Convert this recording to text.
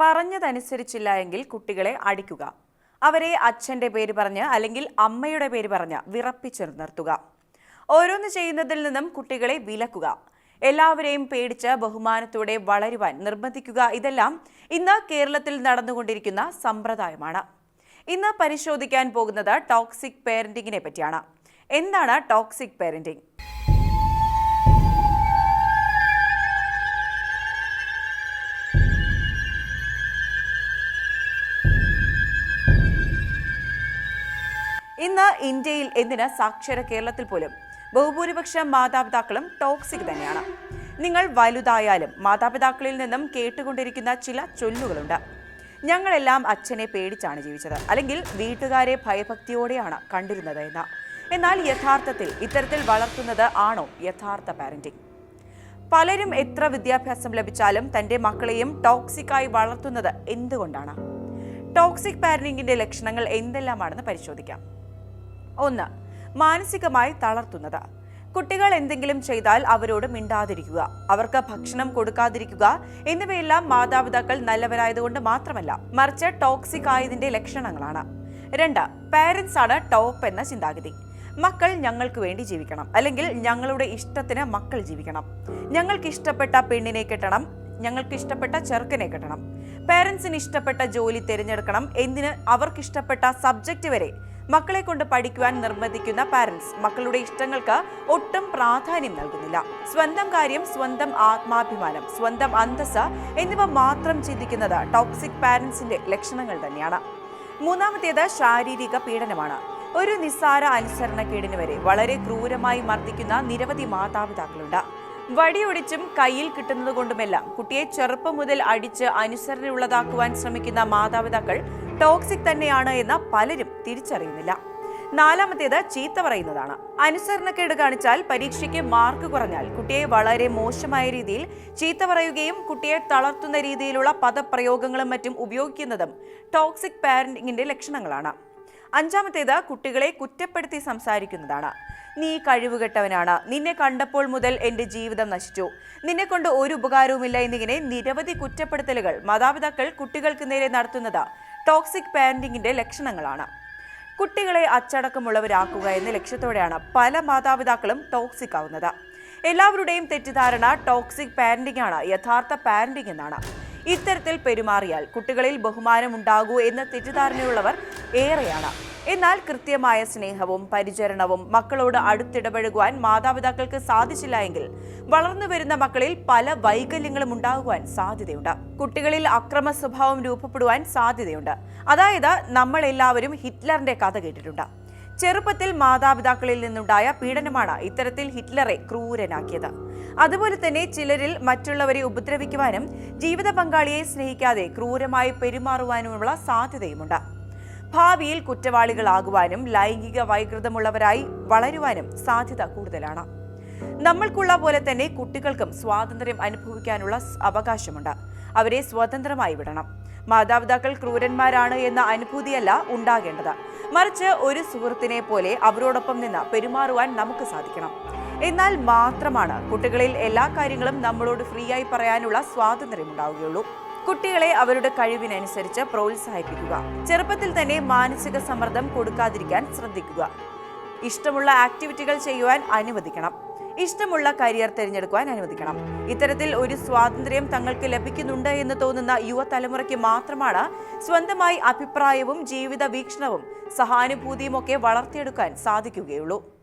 പറഞ്ഞതനുസരിച്ചില്ല എങ്കിൽ കുട്ടികളെ അടിക്കുക. അവരെ അച്ഛന്റെ പേര് പറഞ്ഞ് അല്ലെങ്കിൽ അമ്മയുടെ പേര് പറഞ്ഞ് വിറപ്പിച്ചു നിർത്തുക. ഓരോന്ന് ചെയ്യുന്നതിൽ നിന്നും കുട്ടികളെ വിലക്കുക. എല്ലാവരെയും പേടിച്ച് ബഹുമാനത്തോടെ വളരുവാൻ നിർബന്ധിക്കുക. ഇതെല്ലാം ഇന്ന് കേരളത്തിൽ നടന്നുകൊണ്ടിരിക്കുന്ന സമ്പ്രദായമാണ്. ഇന്ന് പരിശോധിക്കാൻ പോകുന്നത് ടോക്സിക് പേരന്റിങ്ങിനെ പറ്റിയാണ്. എന്താണ് ടോക്സിക് പേരന്റിംഗ് ഇന്ന് ഇന്ത്യയിൽ എന്തിന് സാക്ഷര കേരളത്തിൽ പോലും ബഹുഭൂരിപക്ഷ മാതാപിതാക്കളും ടോക്സിക് തന്നെയാണ്. നിങ്ങൾ വലുതായാലും മാതാപിതാക്കളിൽ നിന്നും കേട്ടുകൊണ്ടിരിക്കുന്ന ചില ചൊല്ലുകളുണ്ട്. ഞങ്ങളെല്ലാം അച്ഛനെ പേടിച്ചാണ് ജീവിച്ചത്. അല്ലെങ്കിൽ വീട്ടുകാരെ ഭയഭക്തിയോടെയാണ് കണ്ടിരുന്നത് എന്ന. എന്നാൽ യഥാർത്ഥത്തിൽ ഇത്തരത്തിൽ വളർത്തുന്നത് ആണോ യഥാർത്ഥ പാരന്റിംഗ് പലരും എത്ര വിദ്യാഭ്യാസം ലഭിച്ചാലും തന്റെ മക്കളെയും ടോക്സിക്കായി വളർത്തുന്നത് എന്തുകൊണ്ടാണ്? ടോക്സിക് പാരന്റിങ്ങിന്റെ ലക്ഷണങ്ങൾ എന്തെല്ലാമാണെന്ന് പരിശോധിക്കാം. ഒന്ന് മാനസികമായി തളർത്തുന്നത്. കുട്ടികൾ എന്തെങ്കിലും ചെയ്താൽ അവരോട് മിണ്ടാതിരിക്കുക. അവർക്ക് ഭക്ഷണം കൊടുക്കാതിരിക്കുക എന്നിവയെല്ലാം മാതാപിതാക്കൾ നല്ലവരായതുകൊണ്ട് മാത്രമല്ല മറിച്ച് ടോക്സിക് ആയതിന്റെ ലക്ഷണങ്ങളാണ്. രണ്ട് പാരന്റ്സ് ആണ് ടോപ്പ് എന്ന ചിന്താഗതി. മക്കൾ ഞങ്ങൾക്ക് വേണ്ടി ജീവിക്കണം. അല്ലെങ്കിൽ ഞങ്ങളുടെ ഇഷ്ടത്തിന് മക്കൾ ജീവിക്കണം. ഞങ്ങൾക്ക് ഇഷ്ടപ്പെട്ട പെണ്ണിനെ കെട്ടണം. ഞങ്ങൾക്ക് ഇഷ്ടപ്പെട്ട ചെറുക്കനെ കിട്ടണം. പേരൻസിന് ഇഷ്ടപ്പെട്ട ജോലി തിരഞ്ഞെടുക്കണം. എന്തിന്? അവർക്കിഷ്ടപ്പെട്ട സബ്ജക്റ്റ് വരെ. മക്കളെ കൊണ്ട് പഠിക്കുവാൻ നിർബന്ധിക്കുന്ന പാരൻസ് മക്കളുടെ ഇഷ്ടങ്ങൾക്ക് ഒട്ടും പ്രാധാന്യം നൽകുന്നില്ല. സ്വന്തം കാര്യം സ്വന്തം ആത്മാഭിമാനം സ്വന്തം അന്തസ് എന്നിവ മാത്രം ചിന്തിക്കുന്നത് ടോക്സിക് പാരൻസിന്റെ ലക്ഷണങ്ങൾ തന്നെയാണ്. മൂന്നാമത്തേത് ശാരീരിക പീഡനമാണ്. ഒരു നിസ്സാര അനുസരണക്കേടിന് വരെ വളരെ ക്രൂരമായി മർദ്ദിക്കുന്ന നിരവധി മാതാപിതാക്കളുണ്ട്. വടിയൊടിച്ചും കയ്യിൽ കിട്ടുന്നത് കൊണ്ടുമെല്ലാം കുട്ടിയെ ചെറുപ്പം മുതൽ അടിച്ച് അനുസരണയുള്ളതാക്കുവാൻ ശ്രമിക്കുന്ന മാതാപിതാക്കൾ ടോക്സിക് തന്നെയാണ് എന്ന് പലരും തിരിച്ചറിയുന്നില്ല. നാലാമത്തേത് ചീത്ത പറയുന്നതാണ്. അനുസരണക്കേട് കാണിച്ചാൽ പരീക്ഷയ്ക്ക് മാർക്ക് കുറഞ്ഞാൽ കുട്ടിയെ വളരെ മോശമായ രീതിയിൽ ചീത്ത പറയുകയും കുട്ടിയെ തളർത്തുന്ന രീതിയിലുള്ള പദപ്രയോഗങ്ങളും മറ്റും ഉപയോഗിക്കുന്നതും ടോക്സിക് പാരന്റിങ്ങിന്റെ ലക്ഷണങ്ങളാണ്. അഞ്ചാമത്തേത് കുട്ടികളെ കുറ്റപ്പെടുത്തി സംസാരിക്കുന്നതാണ്. നീ കഴിവുകെട്ടവനാണ്. നിന്നെ കണ്ടപ്പോൾ മുതൽ എന്റെ ജീവിതം നശിച്ചു. നിന്നെ കൊണ്ട് ഒരു ഉപകാരവുമില്ല എന്നിങ്ങനെ നിരവധി കുറ്റപ്പെടുത്തലുകൾ മാതാപിതാക്കൾ കുട്ടികൾക്ക് നേരെ നടത്തുന്നത് ടോക്സിക് പാരന്റിങ്ങിന്റെ ലക്ഷണങ്ങളാണ്. കുട്ടികളെ അച്ചടക്കമുള്ളവരാക്കുക എന്ന ലക്ഷ്യത്തോടെയാണ് പല മാതാപിതാക്കളും ടോക്സിക് ആവുന്നത്. എല്ലാവരുടെയും തെറ്റിദ്ധാരണ ടോക്സിക് പാരന്റിംഗ് ആണ് യഥാർത്ഥ പാരന്റിംഗ് എന്നാണ്. ഇത്തരത്തിൽ പെരുമാറിയാൽ കുട്ടികളിൽ ബഹുമാനം ഉണ്ടാകൂ എന്ന തെറ്റിദ്ധാരണയുള്ളവർ ഏറെയാണ്. എന്നാൽ കൃത്യമായ സ്നേഹവും പരിചരണവും മക്കളോട് അടുത്തിടപഴകുവാൻ മാതാപിതാക്കൾക്ക് സാധിച്ചില്ല എങ്കിൽ വളർന്നു വരുന്ന മക്കളിൽ പല വൈകല്യങ്ങളും ഉണ്ടാകുവാൻ സാധ്യതയുണ്ട്. കുട്ടികളിൽ അക്രമ സ്വഭാവം രൂപപ്പെടുവാൻ സാധ്യതയുണ്ട്. അതായത് നമ്മൾ എല്ലാവരും ഹിറ്റ്ലറിന്റെ കഥ കേട്ടിട്ടുണ്ട്. ചെറുപ്പത്തിൽ മാതാപിതാക്കളിൽ നിന്നുണ്ടായ പീഡനമാണ് ഇത്തരത്തിൽ ഹിറ്റ്ലറെ ക്രൂരനാക്കിയത്. അതുപോലെ തന്നെ ചിലരിൽ മറ്റുള്ളവരെ ഉപദ്രവിക്കുവാനും ജീവിത പങ്കാളിയെ സ്നേഹിക്കാതെ ക്രൂരമായി പെരുമാറുവാനുമുള്ള സാധ്യതയുമുണ്ട്. ഭാവിയിൽ കുറ്റവാളികളാകുവാനും ലൈംഗിക വൈകൃതമുള്ളവരായി വളരുവാനും സാധ്യത കൂടുതലാണ്. നമ്മൾക്കുള്ള പോലെ തന്നെ കുട്ടികൾക്കും സ്വാതന്ത്ര്യം അനുഭവിക്കാനുള്ള അവകാശമുണ്ട്. അവരെ സ്വതന്ത്രമായി വിടണം. മാതാപിതാക്കൾ ക്രൂരന്മാരാണ് എന്ന അനുഭൂതിയല്ല ഉണ്ടാകേണ്ടത്. മറിച്ച് ഒരു സുഹൃത്തിനെ പോലെ അവരോടൊപ്പം നിന്ന് പെരുമാറുവാൻ നമുക്ക് സാധിക്കണം. എന്നാൽ മാത്രമാണ് കുട്ടികളിൽ എല്ലാ കാര്യങ്ങളും നമ്മളോട് ഫ്രീ ആയി പറയാനുള്ള സ്വാതന്ത്ര്യം ഉണ്ടാവുകയുള്ളൂ കുട്ടികളെ അവരുടെ കഴിവിനനുസരിച്ച് പ്രോത്സാഹിപ്പിക്കുക. ചെറുപ്പത്തിൽ തന്നെ മാനസിക സമ്മർദ്ദം കൊടുക്കാതിരിക്കാൻ ശ്രദ്ധിക്കുക. ഇഷ്ടമുള്ള ആക്ടിവിറ്റികൾ ചെയ്യുവാൻ അനുവദിക്കണം. ഇഷ്ടമുള്ള കരിയർ തിരഞ്ഞെടുക്കുവാൻ അനുവദിക്കണം. ഇത്തരത്തിൽ ഒരു സ്വാതന്ത്ര്യം തങ്ങൾക്ക് ലഭിക്കുന്നുണ്ട് എന്ന് തോന്നുന്ന യുവതലമുറയ്ക്ക് മാത്രമാണ് സ്വന്തമായി അഭിപ്രായവും ജീവിത വീക്ഷണവും സഹാനുഭൂതിയും ഒക്കെ വളർത്തിയെടുക്കാൻ സാധിക്കുകയുള്ളൂ.